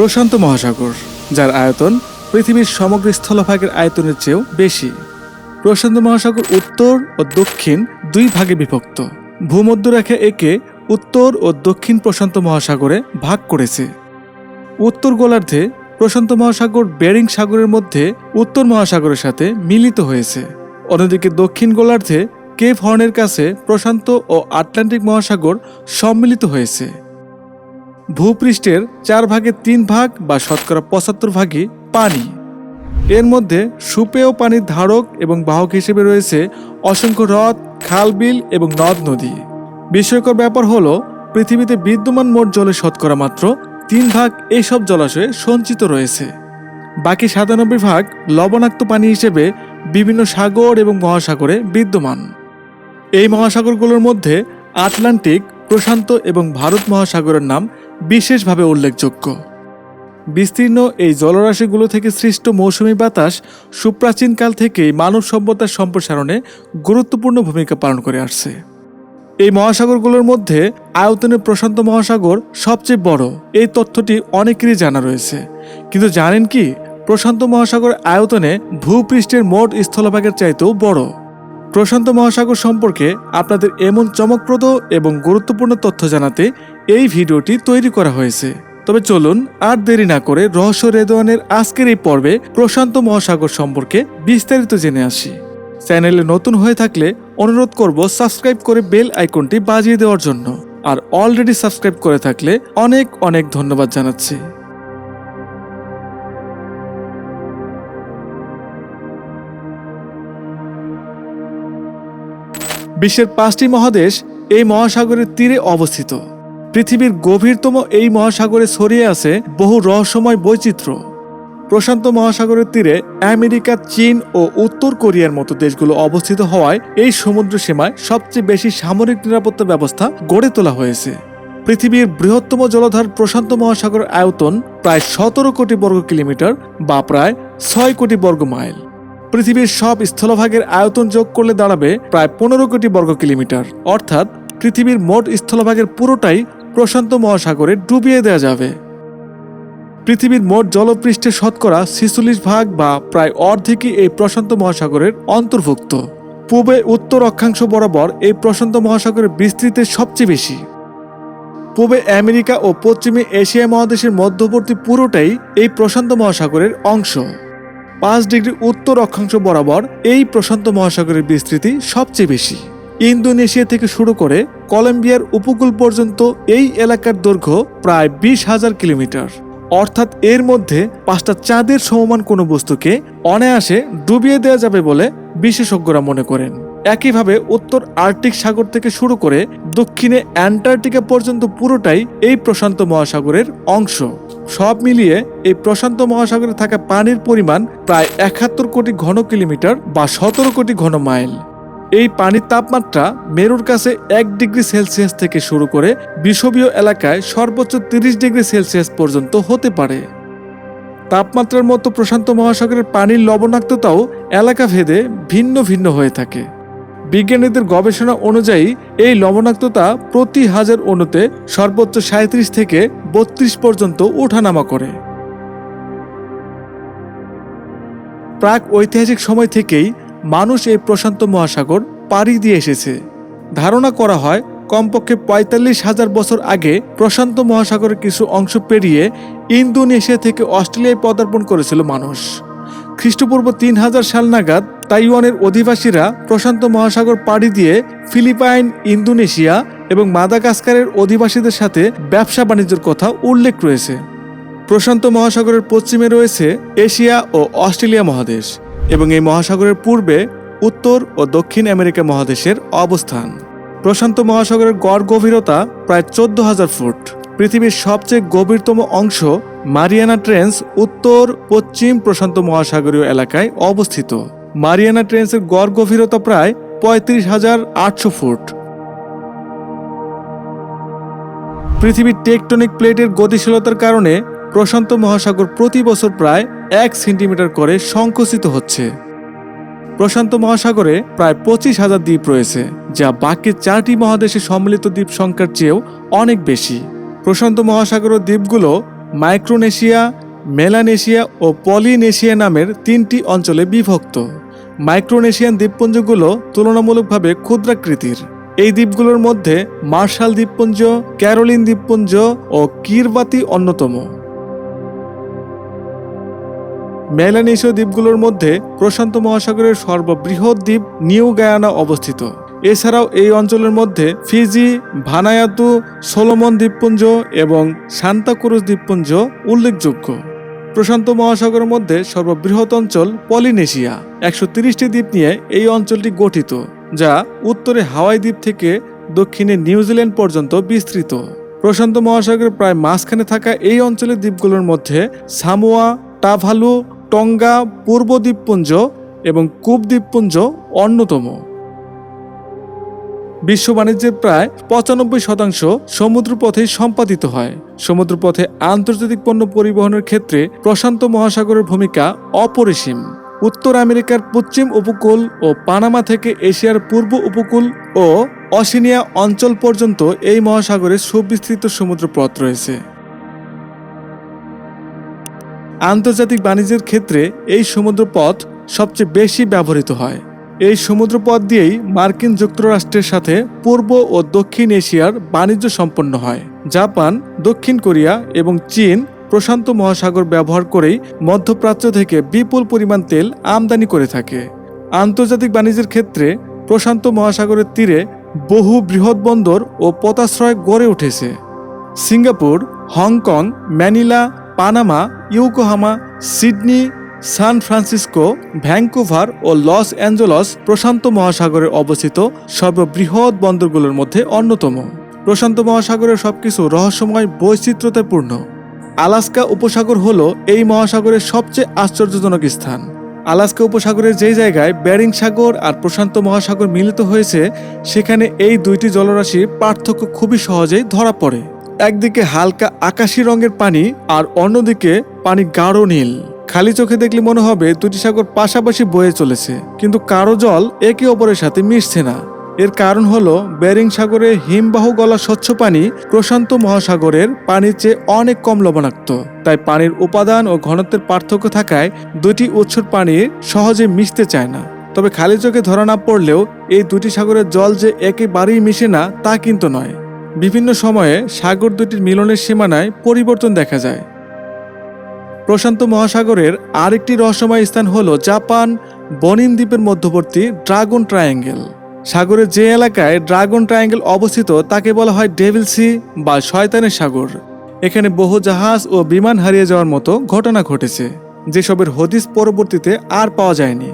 প্রশান্ত মহাসাগর, যার আয়তন পৃথিবীর সমগ্র স্থলভাগের আয়তনের চেয়েও বেশি। প্রশান্ত মহাসাগর উত্তর ও দক্ষিণ দুই ভাগে বিভক্ত। ভূমধ্যরেখা একে উত্তর ও দক্ষিণ প্রশান্ত মহাসাগরে ভাগ করেছে। উত্তর গোলার্ধে প্রশান্ত মহাসাগর বেরিং সাগরের মধ্যে উত্তর মহাসাগরের সাথে মিলিত হয়েছে। অন্যদিকে দক্ষিণ গোলার্ধে কেপ হর্নের কাছে প্রশান্ত ও আটলান্টিক মহাসাগর সম্মিলিত হয়েছে। ভূপৃষ্ঠের চার ভাগের তিন ভাগ বা শতকরা পঁচাত্তর ভাগই পানি। এর মধ্যে সুপেয় পানির ধারক এবং বাহক হিসেবে রয়েছে অসংখ্য হ্রদ, খালবিল এবং নদ নদী। বিস্ময়কর ব্যাপার হলো, পৃথিবীতে বিদ্যমান মোট জলের শতকরা মাত্র তিন ভাগ এইসব জলাশয়ে সঞ্চিত রয়েছে। বাকি সাতানব্বই ভাগ লবণাক্ত পানি হিসেবে বিভিন্ন সাগর এবং মহাসাগরে বিদ্যমান। এই মহাসাগরগুলোর মধ্যে আটলান্টিক, প্রশান্ত এবং ভারত মহাসাগরের নাম বিশেষভাবে উল্লেখযোগ্য। বিস্তীর্ণ এই জলরাশিগুলো থেকে সৃষ্ট মৌসুমী বাতাস সুপ্রাচীনকাল থেকেই মানব সভ্যতার সম্প্রসারণে গুরুত্বপূর্ণ ভূমিকা পালন করে আসছে। এই মহাসাগরগুলোর মধ্যে আয়তনে প্রশান্ত মহাসাগর সবচেয়ে বড়। এই তথ্যটি অনেকেরই জানা রয়েছে। কিন্তু জানেন কি? প্রশান্ত মহাসাগর আয়তনে ভূপৃষ্ঠের মোট স্থলভাগের চাইতেও বড়। প্রশান্ত মহাসাগর সম্পর্কে আপনাদের এমন চমকপ্রদ এবং গুরুত্বপূর্ণ তথ্য জানাতে এই ভিডিওটি তৈরি করা হয়েছে। তবে চলুন আর দেরি না করে রহস্য রেদওয়ানের আজকের এই পর্বে প্রশান্ত মহাসাগর সম্পর্কে বিস্তারিত জেনে আসি। চ্যানেলে নতুন হয়ে থাকলে অনুরোধ করব সাবস্ক্রাইব করে বেল আইকনটি বাজিয়ে দেওয়ার জন্য। আর অলরেডি সাবস্ক্রাইব করে থাকলে অনেক অনেক ধন্যবাদ জানাচ্ছি। বিশ্বের পাঁচটি মহাদেশ এই মহাসাগরের তীরে অবস্থিত। পৃথিবীর গভীরতম এই মহাসাগরে ছড়িয়ে আছে বহু রহস্যময় বৈচিত্র্য। প্রশান্ত মহাসাগরের তীরে আমেরিকা, চীন ও উত্তর কোরিয়ার মতো দেশগুলো অবস্থিত হওয়ায় এই সমুদ্র সীমায় সবচেয়ে বেশি সামরিক নিরাপত্তা ব্যবস্থা গড়ে তোলা হয়েছে। পৃথিবীর বৃহত্তম জলধার প্রশান্ত মহাসাগরের আয়তন প্রায় সতেরো কোটি বর্গ কিলোমিটার বা প্রায় ছয় কোটি বর্গ মাইল। পৃথিবীর সব স্থলভাগের আয়তন যোগ করলে দাঁড়াবে প্রায় পনেরো কোটি বর্গ কিলোমিটার। অর্থাৎ পৃথিবীর মোট স্থলভাগের পুরোটাই প্রশান্ত মহাসাগরে ডুবিয়ে দেওয়া যাবে। পৃথিবীর মোট জলপৃষ্ঠের শতকরা ছিচল্লিশ ভাগ বা প্রায় অর্ধেকই এই প্রশান্ত মহাসাগরের অন্তর্ভুক্ত। পূবে উত্তর অক্ষাংশ বরাবর এই প্রশান্ত মহাসাগরের বিস্তৃতি সবচেয়ে বেশি। পূবে আমেরিকা ও পশ্চিমে এশিয়া মহাদেশের মধ্যবর্তী পুরোটাই এই প্রশান্ত মহাসাগরের অংশ। পাঁচ ডিগ্রি উত্তর অক্ষাংশ বরাবর এই প্রশান্ত মহাসাগরের বিস্তৃতি সবচেয়ে বেশি। ইন্দোনেশিয়া থেকে শুরু করে কলম্বিয়ার উপকূল পর্যন্ত এই এলাকার দৈর্ঘ্য প্রায় বিশ হাজার কিলোমিটার। অর্থাৎ এর মধ্যে পাঁচটা চাঁদের সমমান কোনো বস্তুকে অনায়াসে ডুবিয়ে দেওয়া যাবে বলে বিশেষজ্ঞরা মনে করেন। একইভাবে উত্তর আর্কটিক সাগর থেকে শুরু করে দক্ষিণে অ্যান্টার্কটিকা পর্যন্ত পুরোটাই এই প্রশান্ত মহাসাগরের অংশ। সব মিলিয়ে এই প্রশান্ত মহাসাগরে থাকা পানির পরিমাণ প্রায় একাত্তর কোটি ঘন কিলোমিটার বা সতেরো কোটি ঘন মাইল। এই পানির তাপমাত্রা মেরুর কাছে এক ডিগ্রি সেলসিয়াস থেকে শুরু করে বিষবীয় এলাকায় সর্বোচ্চ তিরিশ ডিগ্রি সেলসিয়াস পর্যন্ত হতে পারে। তাপমাত্রার মতো প্রশান্ত মহাসাগরের পানির লবণাক্ততাও এলাকা ভেদে ভিন্ন ভিন্ন হয়ে থাকে। বিজ্ঞানীদের গবেষণা অনুযায়ী, এই লবণাক্ততা প্রতি হাজার অণুতে সর্বোচ্চ সাঁত্রিশ থেকে বত্রিশ পর্যন্ত ওঠানামা করে। প্রাক ঐতিহাসিক সময় থেকেই মানুষ এই প্রশান্ত মহাসাগর পাড়ি দিয়ে এসেছে। ধারণা করা হয়, কমপক্ষে পঁয়তাল্লিশ হাজার বছর আগে প্রশান্ত মহাসাগরের কিছু অংশ পেরিয়ে ইন্দোনেশিয়া থেকে অস্ট্রেলিয়ায় পদার্পণ করেছিল মানুষ। খ্রিস্টপূর্ব তিন হাজার সাল নাগাদ তাইওয়ানের অধিবাসীরা প্রশান্ত মহাসাগর পাড়ি দিয়ে ফিলিপাইন, ইন্দোনেশিয়া এবং মাদাগাস্কারের অধিবাসীদের সাথে ব্যবসা বাণিজ্যের কথা উল্লেখ রয়েছে। প্রশান্ত মহাসাগরের পশ্চিমে রয়েছে এশিয়া ও অস্ট্রেলিয়া মহাদেশ এবং এই মহাসাগরের পূর্বে উত্তর ও দক্ষিণ আমেরিকা মহাদেশের অবস্থান। প্রশান্ত মহাসাগরের গড় গভীরতা প্রায় চোদ্দ হাজার ফুট। পৃথিবীর সবচেয়ে গভীরতম অংশ মারিয়ানা ট্রেন্স উত্তর পশ্চিম প্রশান্ত মহাসাগরীয় এলাকায় অবস্থিত। মারিয়ানা ট্রেন্সের গড় গভীরতা প্রায় পঁয়ত্রিশ হাজার আটশো ফুট। পৃথিবীর টেকটনিক প্লেটের গতিশীলতার কারণে প্রশান্ত মহাসাগর প্রতি বছর প্রায় এক সেন্টিমিটার করে সংকুচিত হচ্ছে। প্রশান্ত মহাসাগরে প্রায় পঁচিশ হাজার দ্বীপ রয়েছে, যা বাকি চারটি মহাদেশে সম্মিলিত দ্বীপ সংখ্যার চেয়েও অনেক বেশি। প্রশান্ত মহাসাগরের দ্বীপগুলো মাইক্রোনেশিয়া মেলানেশিয়া ও পলিনেশিয়া নামের তিনটি অঞ্চলে বিভক্ত। মাইক্রোনেশিয়ান দ্বীপপুঞ্জগুলো তুলনামূলকভাবে ক্ষুদ্রাকৃতির। এই দ্বীপগুলোর মধ্যে মার্শাল দ্বীপপুঞ্জ, ক্যারোলিন দ্বীপপুঞ্জ ও কিরবাতি অন্যতম। মেলানেশীয় দ্বীপগুলোর মধ্যে প্রশান্ত মহাসাগরের সর্ববৃহৎ দ্বীপ নিউ গায়ানা অবস্থিত। এছাড়াও এই অঞ্চলের মধ্যে ফিজি, ভানায়াতু, সোলোমন দ্বীপপুঞ্জ এবং সান্তাক্রুজ দ্বীপপুঞ্জ উল্লেখযোগ্য। প্রশান্ত মহাসাগরের মধ্যে সর্ববৃহৎ অঞ্চল পলিনেশিয়া। একশো তিরিশটি দ্বীপ নিয়ে এই অঞ্চলটি গঠিত, যা উত্তরে হাওয়াই দ্বীপ থেকে দক্ষিণে নিউজিল্যান্ড পর্যন্ত বিস্তৃত। প্রশান্ত মহাসাগরের প্রায় মাঝখানে থাকা এই অঞ্চলের দ্বীপগুলোর মধ্যে সামোয়া, টাভালু, টঙ্গা, পূর্ব দ্বীপপুঞ্জ এবং কূপ দ্বীপপুঞ্জ অন্যতম। বিশ্ব বাণিজ্যের প্রায় পঁচানব্বই শতাংশ সমুদ্রপথেই সম্পাদিত হয়। সমুদ্রপথে আন্তর্জাতিক পণ্য পরিবহনের ক্ষেত্রে প্রশান্ত মহাসাগরের ভূমিকা অপরিসীম। উত্তর আমেরিকার পশ্চিম উপকূল ও পানামা থেকে এশিয়ার পূর্ব উপকূল ও অসিনিয়া অঞ্চল পর্যন্ত এই মহাসাগরে সুবিস্তৃত সমুদ্রপথ রয়েছে। আন্তর্জাতিক বাণিজ্যের ক্ষেত্রে এই সমুদ্রপথ সবচেয়ে বেশি ব্যবহৃত হয়। এই সমুদ্রপথ দিয়েই মার্কিন যুক্তরাষ্ট্রের সাথে পূর্ব ও দক্ষিণ এশিয়ার বাণিজ্য সম্পন্ন হয়। জাপান, দক্ষিণ কোরিয়া এবং চীন প্রশান্ত মহাসাগর ব্যবহার করেই মধ্যপ্রাচ্য থেকে বিপুল পরিমাণ তেল আমদানি করে থাকে। আন্তর্জাতিক বাণিজ্যের ক্ষেত্রে প্রশান্ত মহাসাগরের তীরে বহু বৃহৎ বন্দর ও পতাশ্রয় গড়ে উঠেছে। Singapore, Hong Kong, Manila, Panama, Yokohama, Sydney San Francisco, Vancouver ও লস অ্যাঞ্জেলস প্রশান্ত মহাসাগরে অবস্থিত সর্ববৃহৎ বন্দরগুলোর মধ্যে অন্যতম। প্রশান্ত মহাসাগরের সবকিছু রহস্যময় বৈচিত্র্যতাপূর্ণ। আলাস্কা উপসাগর হল এই মহাসাগরের সবচেয়ে আশ্চর্যজনক স্থান। আলাস্কা উপসাগরের যেই জায়গায় ব্যারিং সাগর আর প্রশান্ত মহাসাগর মিলিত হয়েছে, সেখানে এই দুইটি জলরাশির পার্থক্য খুবই সহজেই ধরা পড়ে। একদিকে হালকা আকাশি রঙের পানি আর অন্যদিকে পানি গাঢ় নীল। খালি চোখে দেখলে মনে হবে দুটি সাগর পাশাপাশি বয়ে চলেছে, কিন্তু কারও জল একে অপরের সাথে মিশছে না। এর কারণ হলো, বেরিং সাগরে হিমবাহ গলা স্বচ্ছ পানি প্রশান্ত মহাসাগরের পানির চেয়ে অনেক কম লবণাক্ত। তাই পানির উপাদান ও ঘনত্বের পার্থক্য থাকায় দুটি উৎসর পানি সহজে মিশতে চায় না। তবে খালি চোখে ধরা না পড়লেও এই দুটি সাগরের জল যে একেবারেই মিশে না, তা কিন্তু নয়। বিভিন্ন সময়ে সাগর দুটির মিলনের সীমানায় পরিবর্তন দেখা যায়। প্রশান্ত মহাসাগরের আরেকটি রহস্যময় স্থান হল জাপান, বনিন দ্বীপের মধ্যবর্তী ড্রাগন ট্রায়াঙ্গেল। সাগরের যে এলাকায় ড্রাগন ট্রায়াঙ্গেল অবস্থিত তাকে বলা হয় ডেভিল সি বা শয়তানের সাগর। এখানে বহু জাহাজ ও বিমান হারিয়ে যাওয়ার মতো ঘটনা ঘটেছে, যেসবের হদিস পরবর্তীতে আর পাওয়া যায়নি।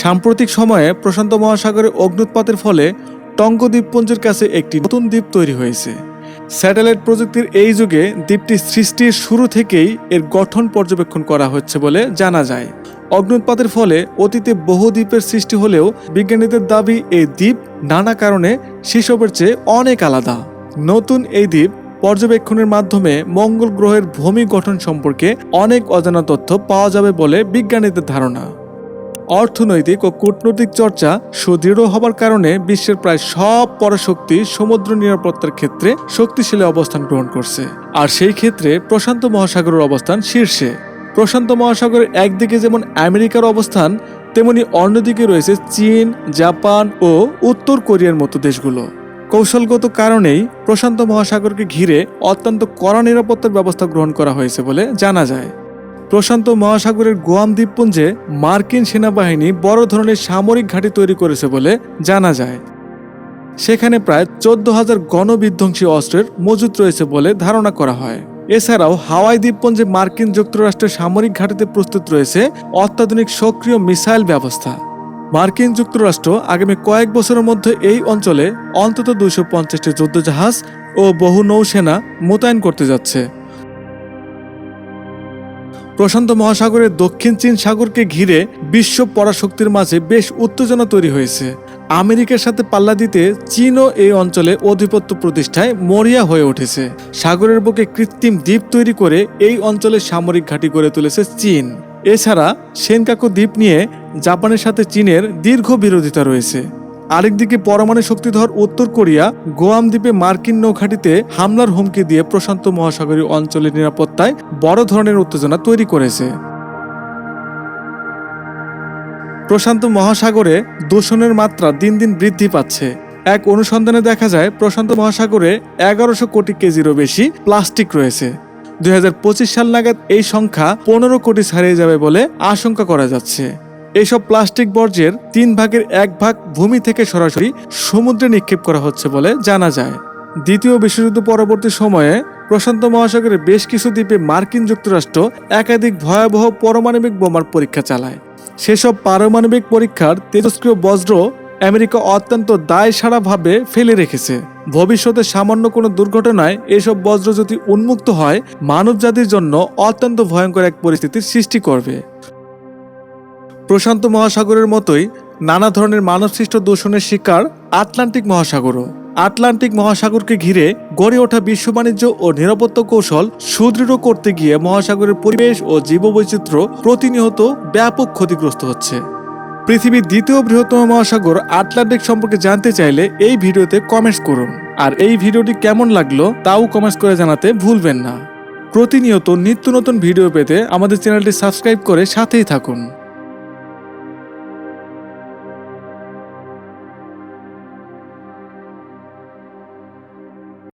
সাম্প্রতিক সময়ে প্রশান্ত মহাসাগরে অগ্নুৎপাতের ফলে টঙ্গ দ্বীপপুঞ্জের কাছে একটি নতুন দ্বীপ তৈরি হয়েছে। স্যাটেলাইট প্রযুক্তির এই যুগে দ্বীপটি সৃষ্টির শুরু থেকেই এর গঠন পর্যবেক্ষণ করা হচ্ছে বলে জানা যায়। অগ্নুৎপাতের ফলে অতীতে বহু দ্বীপের সৃষ্টি হলেও বিজ্ঞানীদের দাবি এই দ্বীপ নানা কারণে সেসবের চেয়ে অনেক আলাদা। নতুন এই দ্বীপ পর্যবেক্ষণের মাধ্যমে মঙ্গল গ্রহের ভূমি গঠন সম্পর্কে অনেক অজানা তথ্য পাওয়া যাবে বলে বিজ্ঞানীদের ধারণা। অর্থনৈতিক ও কূটনৈতিক চর্চা সুদৃঢ় হবার কারণে বিশ্বের প্রায় সব পরাশক্তি সমুদ্র নিরাপত্তার ক্ষেত্রে শক্তিশালী অবস্থান গ্রহণ করছে। আর সেই ক্ষেত্রে প্রশান্ত মহাসাগরের অবস্থান শীর্ষে। প্রশান্ত মহাসাগরের একদিকে যেমন আমেরিকার অবস্থান, তেমনি অন্যদিকে রয়েছে চীন, জাপান ও উত্তর কোরিয়ার মতো দেশগুলো। কৌশলগত কারণেই প্রশান্ত মহাসাগরকে ঘিরে অত্যন্ত কড়া নিরাপত্তার ব্যবস্থা গ্রহণ করা হয়েছে বলে জানা যায়। প্রশান্ত মহাসাগরের গোয়াম দ্বীপপুঞ্জে মার্কিন সেনাবাহিনী বড় ধরনের সামরিক ঘাঁটি তৈরি করেছে বলে জানা যায়। সেখানে প্রায় চোদ্দ হাজার গণবিধ্বংসী অস্ত্রের মজুত রয়েছে বলে ধারণা করা হয়। এছাড়াও হাওয়াই দ্বীপপুঞ্জে মার্কিন যুক্তরাষ্ট্রের সামরিক ঘাঁটিতে প্রস্তুত রয়েছে অত্যাধুনিক সক্রিয় মিসাইল ব্যবস্থা। মার্কিন যুক্তরাষ্ট্র আগামী কয়েক বছরের মধ্যে এই অঞ্চলে অন্তত দুইশো পঞ্চাশটি যুদ্ধজাহাজ ও বহু নৌসেনা মোতায়েন করতে যাচ্ছে। প্রশান্ত মহাসাগরের দক্ষিণ চীন সাগরকে ঘিরে বিশ্ব পরাশক্তির মাঝে বেশ উত্তেজনা তৈরি হয়েছে। আমেরিকার সাথে পাল্লা দিতে চীনও এই অঞ্চলে আধিপত্য প্রতিষ্ঠায় মরিয়া হয়ে উঠেছে। সাগরের বুকে কৃত্রিম দ্বীপ তৈরি করে এই অঞ্চলে সামরিক ঘাঁটি গড়ে তুলেছে চীন। এছাড়া সেনকাকু দ্বীপ নিয়ে জাপানের সাথে চীনের দীর্ঘ বিরোধিতা রয়েছে। আরেকদিকে পরমাণু শক্তিধর উত্তর কোরিয়া গোয়াম দ্বীপে মার্কিন নৌঘাটিতে হামলার হুমকি দিয়ে প্রশান্ত মহাসাগরীয় অঞ্চলের নিরাপত্তায় বড় ধরনের উত্তেজনা তৈরি করেছে। প্রশান্ত মহাসাগরে দূষণের মাত্রা দিন দিন বৃদ্ধি পাচ্ছে। এক অনুসন্ধানে দেখা যায়, প্রশান্ত মহাসাগরে এগারোশো কোটি কেজিরও বেশি প্লাস্টিক রয়েছে। দুই হাজার পঁচিশ সাল নাগাদ এই সংখ্যা পনেরো কোটি ছাড়িয়ে যাবে বলে আশঙ্কা করা যাচ্ছে। এইসব প্লাস্টিক বর্জ্যের তিন ভাগের এক ভাগ ভূমি থেকে সরাসরি সমুদ্রে নিক্ষেপ করা হচ্ছে বলে জানা যায়। দ্বিতীয় বিশ্বযুদ্ধ পরবর্তী সময়ে প্রশান্ত মহাসাগরের বেশ কিছু দ্বীপে মার্কিন যুক্তরাষ্ট্র একাধিক ভয়াবহ পারমাণবিক বোমার পরীক্ষা চালায়। সেসব পারমাণবিক পরীক্ষার তেজস্ক্রিয় বজ্র আমেরিকা অত্যন্ত দায়সারাভাবে ফেলে রেখেছে। ভবিষ্যতে সামান্য কোনো দুর্ঘটনায় এসব বজ্র যদি উন্মুক্ত হয়, মানবজাতির জন্য অত্যন্ত ভয়ঙ্কর এক পরিস্থিতির সৃষ্টি করবে। প্রশান্ত মহাসাগরের মতোই নানা ধরনের মানবসৃষ্ট দূষণের শিকার আটলান্টিক মহাসাগরও। আটলান্টিক মহাসাগরকে ঘিরে গড়ে ওঠা বিশ্ব বাণিজ্য ও নিরাপত্তা কৌশল সুদৃঢ় করতে গিয়ে মহাসাগরের পরিবেশ ও জীববৈচিত্র্য প্রতিনিয়ত ব্যাপক ক্ষতিগ্রস্ত হচ্ছে। পৃথিবীর দ্বিতীয় বৃহত্তম মহাসাগর আটলান্টিক সম্পর্কে জানতে চাইলে এই ভিডিওতে কমেন্টস করুন। আর এই ভিডিওটি কেমন লাগল তাও কমেন্টস করে জানাতে ভুলবেন না। প্রতিনিয়ত নিত্য নতুন ভিডিও পেতে আমাদের চ্যানেলটি সাবস্ক্রাইব করে সাথেই থাকুন।